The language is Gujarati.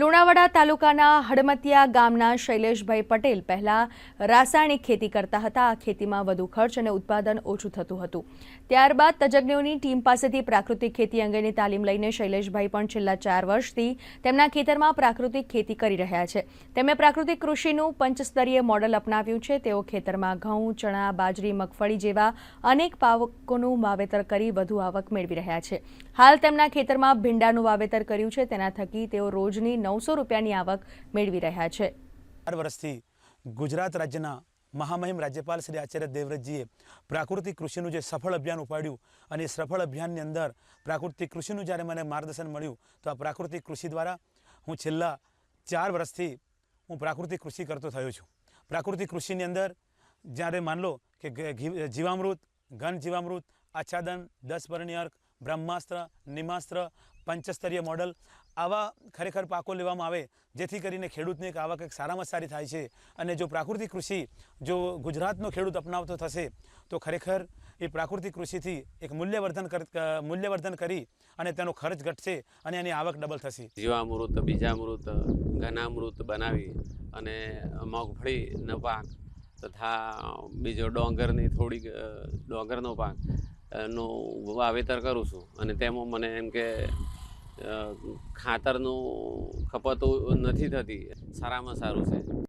લુણાવાડા તાલુકાના હડમતિયા ગામના શૈલેષભાઈ પટેલ પહેલા રાસાયણિક ખેતી કરતા હતા. આ ખેતીમાં વધુ ખર્ચ અને ઉત્પાદન ઓછું થતું હતું. ત્યારબાદ તજજ્ઞોની ટીમ પાસેથી પ્રાકૃતિક ખેતી અંગેની તાલીમ લઈને શૈલેષભાઈ પણ છેલ્લા ચાર વર્ષથી તેમના ખેતરમાં પ્રાકૃતિક ખેતી કરી રહ્યા છે. તેમણે પ્રાકૃતિક કૃષિનું પંચસ્તરીય મોડલ અપનાવ્યું છે. તેઓ ખેતરમાં ઘઉં, ચણા, બાજરી, મગફળી જેવા અનેક પાકોનું વાવેતર કરી વધુ આવક મેળવી રહ્યા છે. હાલ તેમના ખેતરમાં ભીંડાનું વાવેતર કર્યું છે. તેના થકી તેઓ રોજની નવસો રૂપિયાની આવક મેળવી રહ્યા છે. ચાર વર્ષથી ગુજરાત રાજ્યના મહામહિમ રાજ્યપાલ શ્રી આચાર્ય દેવવ્રતજીએ પ્રાકૃતિક કૃષિનું જે સફળ અભિયાન ઉપાડ્યું અને એ સફળ અભિયાનની અંદર પ્રાકૃતિક કૃષિનું જ્યારે મને માર્ગદર્શન મળ્યું, તો આ પ્રાકૃતિક કૃષિ દ્વારા હું છેલ્લા ચાર વર્ષથી હું પ્રાકૃતિક કૃષિ કરતો થયો છું. પ્રાકૃતિક કૃષિની અંદર જ્યારે માન લો કે જીવામૃત, ઘન જીવામૃત, આચ્છાદન, દસ પરણ્ય અર્ક બ્રહ્માસ્ત્ર, નિમાસ્ત્ર, પંચસ્તરીય મોડલ આવા ખરેખર પાકો લેવામાં આવે, જેથી કરીને ખેડૂતને એક આવક એક સારામાં સારી થાય છે. અને જો પ્રાકૃતિક કૃષિ, જો ગુજરાતનો ખેડૂત અપનાવતો થશે, તો ખરેખર એ પ્રાકૃતિક કૃષિથી એક મૂલ્યવર્ધન મૂલ્યવર્ધન કરી અને તેનો ખર્ચ ઘટશે અને એની આવક ડબલ થશે. જીવામૃત, બીજામૃત, ઘનામૃત બનાવી અને મગફળીનો પાક તથા બીજો ડોંગરની થોડીક ડોંગરનો પાક નું વાવેતર કરું છું. અને તેમાં મને એમ કે ખાતરનું ખપત નથી થતી. સારામાં સારું છે.